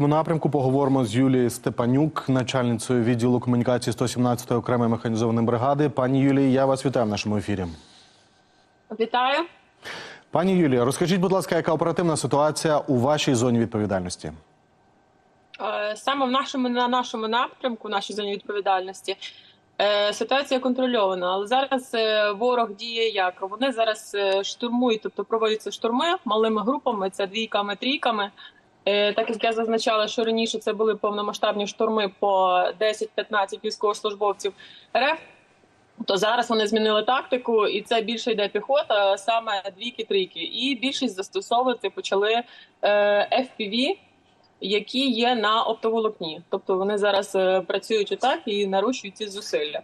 Покровському напрямку поговоримо з Юлією Степанюк, начальницею відділу комунікації 117-ї окремої механізованої бригади. Пані Юлії, я вас вітаю в нашому ефірі. Вітаю. Пані Юлія, розкажіть, будь ласка, яка оперативна ситуація у вашій зоні відповідальності? Е, Саме в нашому на нашому напрямку, в нашій зоні відповідальності, е, ситуація контрольована. Але зараз е, ворог діє як вони зараз штурмують, тобто проводяться штурми малими групами, це двійками, трійками. Е, Так як я зазначала, що раніше це були повномасштабні штурми по 10-15 військовослужбовців РФ. То зараз вони змінили тактику, і це більше йде піхота, саме двійки-трійки. І більшість застосовувати почали е, FPV, які є на оптоволокні. Тобто вони зараз е, працюють отак і нарощують ці зусилля.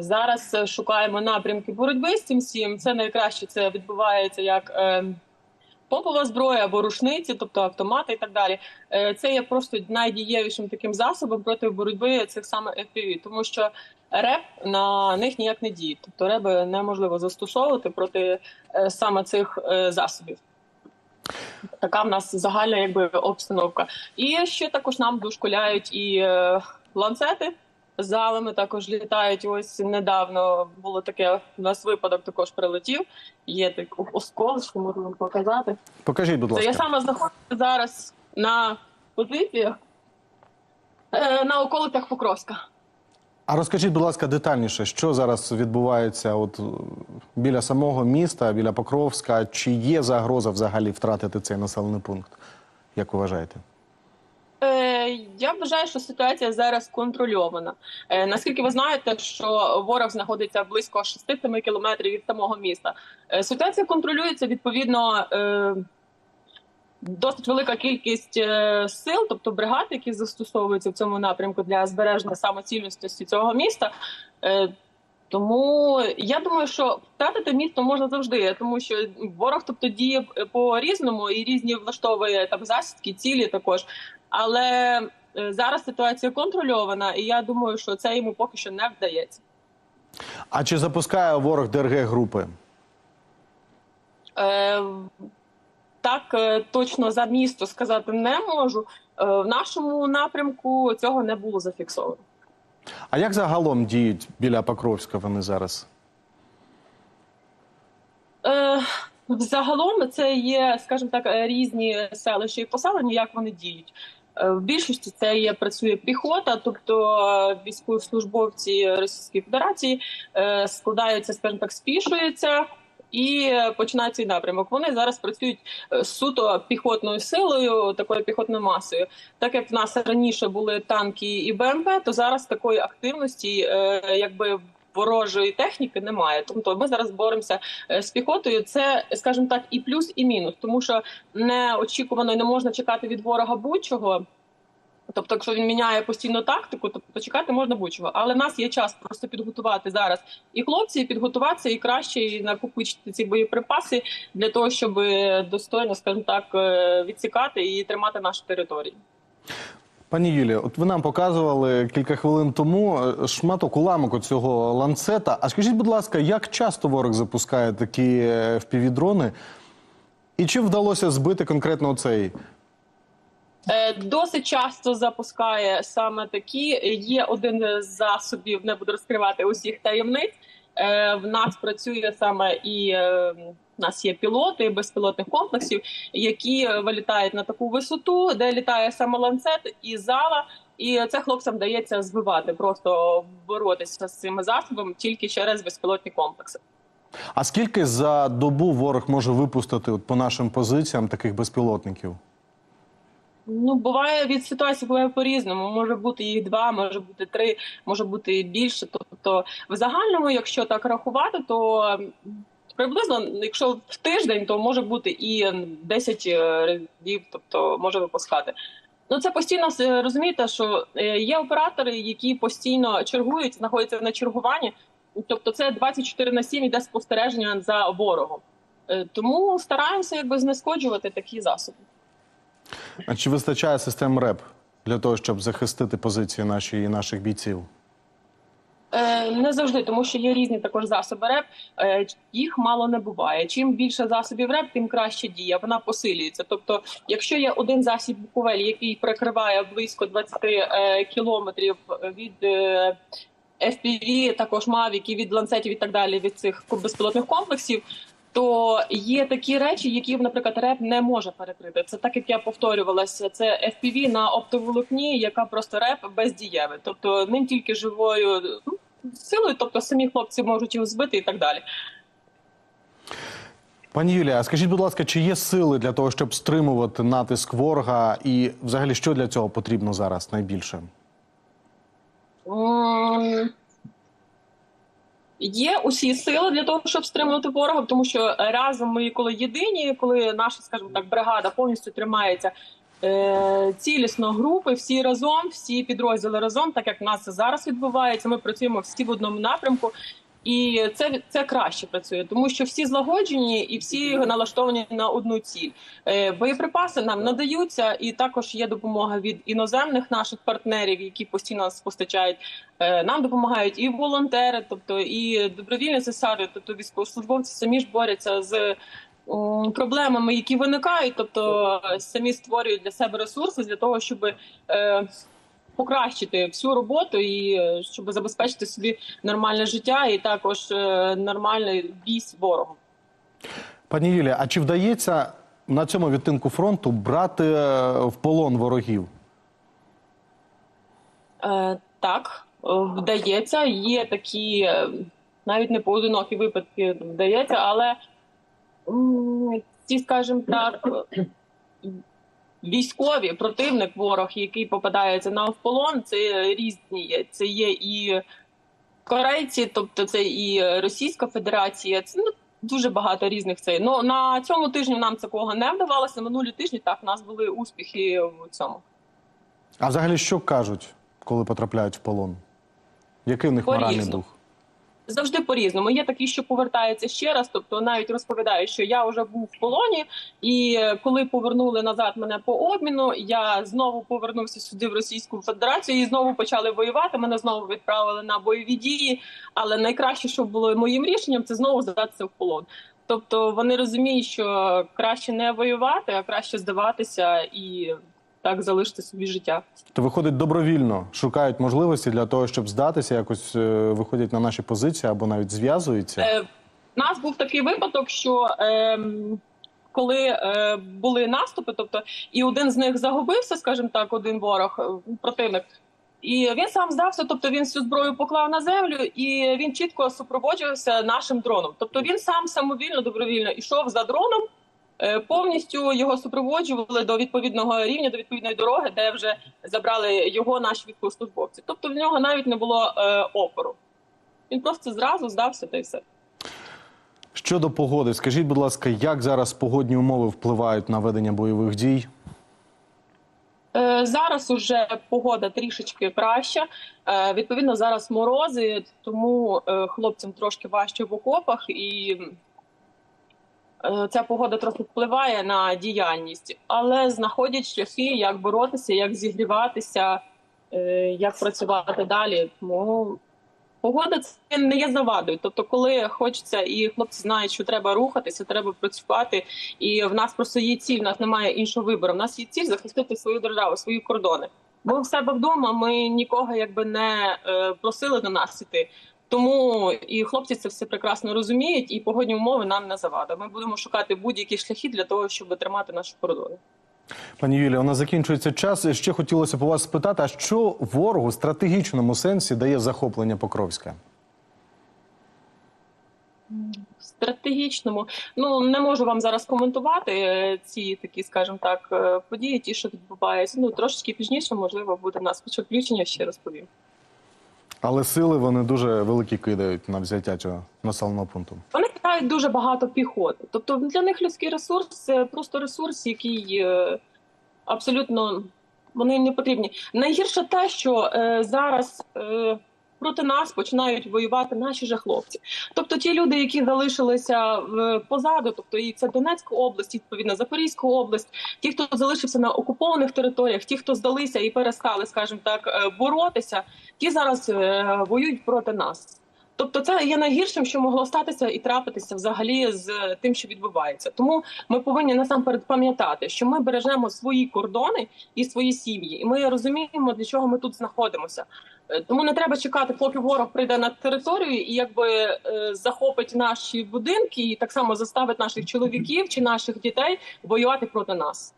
Зараз шукаємо напрямки боротьби з цим всім. Це найкраще це відбувається як. Попова зброя або рушниці, тобто автомати і так далі, Е, це є просто найдієвішим таким засобом проти боротьби цих саме FPV, тому що реп на них ніяк не діє. Тобто реби неможливо застосовувати проти е, саме цих е, засобів. Така в нас загальна якби обстановка. І ще також нам дошкуляють і ланцети. Залами також літають. Ось недавно було таке. У нас випадок також прилетів. Є так оскол, що можу вам показати. Покажіть, будь Це я ласка. саме знаходжуся зараз на позиціях е, на околицях Покровська. А розкажіть, будь ласка, детальніше, що зараз відбувається от біля самого міста, біля Покровська? Чи є загроза взагалі втратити цей населений пункт? Як вважаєте? Е, я вважаю, що ситуація зараз контрольована. Е, наскільки ви знаєте, що ворог знаходиться близько 6-7 кілометрів від самого міста. Е, ситуація контролюється відповідно. Е, Досить велика кількість е, сил, тобто бригад, які застосовуються в цьому напрямку для збереження самоцільності цього міста. Е, Тому я думаю, що втратити місто можна завжди, тому що ворог, тобто, діє по різному і різні влаштовує там засідки, цілі також. Але е, зараз ситуація контрольована, і я думаю, що це йому поки що не вдається. А чи запускає ворог ДРГ групи? Е, так е, точно за місто сказати не можу. Е, в нашому напрямку цього не було зафіксовано. А як загалом діють біля Покровська вони зараз? Е, Загалом це є, скажімо так, е, різні селища і поселення, як вони діють. Е, В більшості це є працює піхота, тобто е, військовослужбовці Російської Федерації е, складаються, скажімо так, спішуються. І починає цей напрямок. Вони зараз працюють суто піхотною силою, такою піхотною масою. Так як в нас раніше були танки і БМП, то зараз такої активності, якби ворожої техніки, немає. Тобто ми зараз боремося е, з піхотою. Це, скажімо так, і плюс, і мінус, тому що неочікувано і не можна чекати від ворога будь-чого. Тобто, якщо він міняє постійно тактику, то, то чекати можна будь-чого. Але в нас є час просто підготувати зараз і хлопці, і підготуватися, і краще і накопичити ці боєприпаси для того, щоб достойно, скажімо так, е, відсікати і тримати нашу територію. Пані Юлія, от ви нам показували кілька хвилин тому е, шматок уламок цього ланцета. А скажіть, будь ласка, як часто ворог запускає такі е, FPV-дрони? І чи вдалося збити конкретно цей? Е, Досить часто запускає саме такі. Є один з засобів, не буду розкривати усіх таємниць. В нас працює саме і в нас є пілоти безпілотних комплексів, які е, вилітають на таку висоту, де літає саме ланцет і зала. І це хлопцям дається збивати, просто боротися з цими засобами тільки через безпілотні комплекси. А скільки за добу ворог може випустити от по нашим позиціям таких безпілотників? Ну, буває від ситуації буває по-різному. Може бути їх два, може бути три, може бути і більше. Тобто, в загальному, якщо так рахувати, то приблизно, якщо в тиждень, то може бути і 10 разів, тобто може випускати. Ну це постійно е, розумієте, що е, є оператори, які постійно чергують, знаходяться на чергуванні. Тобто, це 24 на 7 іде спостереження за ворогом. Е, Тому стараємося якби знешкоджувати такі засоби. А чи вистачає систем РЕП для того, щоб захистити позиції наші і наших бійців? Е, Не завжди, тому що є різні також засоби РЕП. Е, Їх мало не буває. Чим більше засобів РЕП, тим краще дія. Вона посилюється. Тобто, якщо є один засіб Буковель, який прикриває близько 20 е, кілометрів від FPV, також і від ланцетів і так далі від цих безпілотних комплексів. То є такі речі, які, наприклад, РЕП не може перекрити. Це так, як я повторювалася. Це FPV на оптоволокні, яка просто РЕП бездієвий. Тобто ним тільки живою ну, силою, тобто самі хлопці можуть його збити і так далі. Пані Юлія, скажіть, будь ласка, чи є сили для того, щоб стримувати натиск ворога, і взагалі що для цього потрібно зараз найбільше? Є усі сили для того, щоб стримувати ворога, тому що разом ми, коли єдині, коли наша, скажімо так, бригада повністю тримається е, цілісно групи, всі разом, всі підрозділи разом, так як в нас зараз відбувається. Ми працюємо всі в одному напрямку. І це, це краще працює, тому що всі злагоджені і всі налаштовані на одну ціль. Е, Боєприпаси нам надаються, і також є допомога від іноземних наших партнерів, які постійно нас постачають. Е, Нам допомагають і волонтери, тобто і добровільні цесари, тобто військовослужбовці самі ж борються з проблемами, які виникають, тобто самі створюють для себе ресурси для того, щоб е, покращити всю роботу і е, щоб забезпечити собі нормальне життя і також е, нормальний бій з ворогом. Пані Юлія, а чи вдається на цьому відтинку фронту брати е, в полон ворогів? Е, так, вдається. Є такі навіть не поодинокі випадки вдається, але ці, скажімо так, військові противник, ворог, який попадається на полон, це різні є. Це є і корейці, тобто це і Російська Федерація. Це ну, дуже багато різних цей. Ну на цьому тижні нам такого не вдавалося. Минулі тижні так у нас були успіхи в цьому. А взагалі що кажуть, коли потрапляють в полон? Який в них моральний дух? Завжди по-різному. Є такі, що повертаються ще раз, тобто навіть розповідають, що я вже був в полоні, і коли повернули назад мене по обміну, я знову повернувся сюди в Російську Федерацію і знову почали воювати. Мене знову відправили на бойові дії. Але найкраще, що було моїм рішенням, це знову здатися в полон. Тобто вони розуміють, що краще не воювати, а краще здаватися і так залишити собі життя. То виходить добровільно, шукають можливості для того, щоб здатися, якось е, виходять на наші позиції або навіть зв'язуються. Е, У нас був такий випадок, що ем, коли е, були наступи, тобто і один з них загубився, скажімо так, один ворог, е, противник. І він сам здався, тобто він всю зброю поклав на землю, і він чітко супроводжувався нашим дроном. Тобто він сам самовільно, добровільно йшов за дроном, е, повністю його супроводжували до відповідного рівня, до відповідної дороги, де вже забрали його наші військовослужбовці. Тобто в нього навіть не було е, опору. Він просто зразу здався та й все. Щодо погоди, скажіть, будь ласка, як зараз погодні умови впливають на ведення бойових дій? Е, Зараз уже погода трішечки краща. Е, Відповідно, зараз морози, тому е, хлопцям трошки важче в окопах, і е, ця погода трохи впливає на діяльність, але знаходять шляхи, як боротися, як зігріватися, е, як працювати далі. Тому погода це не є завадою. Тобто, коли хочеться, і хлопці знають, що треба рухатися, треба працювати. І в нас просто є ціль, в нас немає іншого вибору. В нас є ціль захистити свою державу, свої кордони. Ми в себе вдома. Ми нікого якби не е, просили до нас іти. Тому і хлопці це все прекрасно розуміють, і погодні умови нам не завада. Ми будемо шукати будь-які шляхи для того, щоб тримати наші кордони. Пані Юлія, у нас закінчується час. Ще хотілося б у вас спитати, а що ворогу в стратегічному сенсі дає захоплення Покровська? Стратегічному ну не можу вам зараз коментувати е, ці такі, скажімо так, е, події, ті, що відбуваються. Ну трошечки пізніше, можливо, буде нас включення. Ще розповім. Але сили вони дуже великі кидають на взяття цього населеного пункту. Вони кидають дуже багато піхоти. Тобто для них людський ресурс це просто ресурс, який е, абсолютно вони не потрібні. Найгірше те, що е, зараз е, проти нас починають воювати наші же хлопці. Тобто ті люди, які залишилися в позаду, тобто і це Донецька область, відповідно Запорізька область, ті, хто залишився на окупованих територіях, ті, хто здалися і перестали, скажімо так, е, боротися, ті зараз е, воюють проти нас. Тобто, це є найгіршим, що могло статися і трапитися взагалі з тим, що відбувається. Тому ми повинні насамперед пам'ятати, що ми бережемо свої кордони і свої сім'ї, і ми розуміємо, для чого ми тут знаходимося. Е, Тому не треба чекати, поки ворог прийде на територію і якби е, захопить наші будинки, і так само заставить наших чоловіків чи наших дітей воювати проти нас.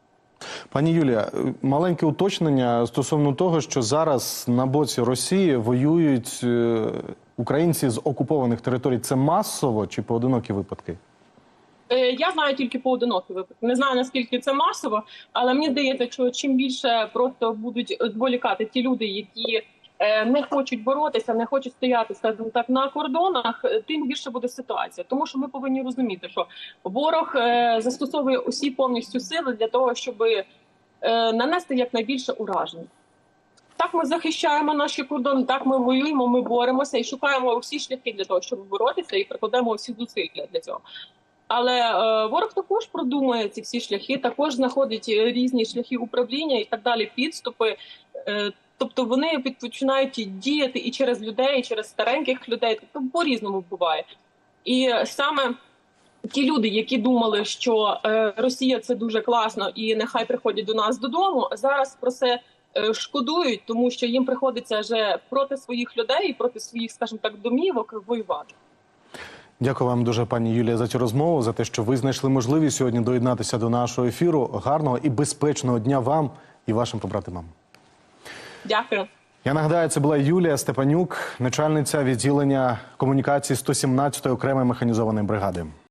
Пані Юлія, е, маленьке уточнення стосовно того, що зараз на боці Росії воюють е, українці з окупованих територій. Це масово чи поодинокі випадки? Е, Я знаю тільки поодинокі випадки. Не знаю наскільки це масово, але мені здається, що чим більше просто будуть зволікати ті люди, які е, не хочуть боротися, не хочуть стояти, скажімо так, на кордонах, е, тим гірше буде ситуація. Тому що ми повинні розуміти, що ворог застосовує усі повністю сили для того, щоб нанести якнайбільше уражень. Так ми захищаємо наші кордони, так ми воюємо, ми боремося і шукаємо усі шляхи для того, щоб боротися, і прикладемо всі зусилля для цього. Але е, ворог також продумує ці всі шляхи, також знаходить е, різні шляхи управління і так далі, підступи. Е, тобто вони починають діяти і через людей, і через стареньких людей. Тобто по-різному буває. І саме ті люди, які думали, що е, Росія це дуже класно і нехай приходять до нас додому, зараз про це шкодують, тому що їм приходиться вже проти своїх людей, і проти своїх, скажімо так, домівок воювати. Дякую вам дуже, пані Юлія, за цю розмову, за те, що ви знайшли можливість сьогодні доєднатися до нашого ефіру. Гарного і безпечного дня вам і вашим побратимам. Дякую. Я нагадаю, це була Юлія Степанюк, начальниця відділення комунікації 117-ї окремої механізованої бригади.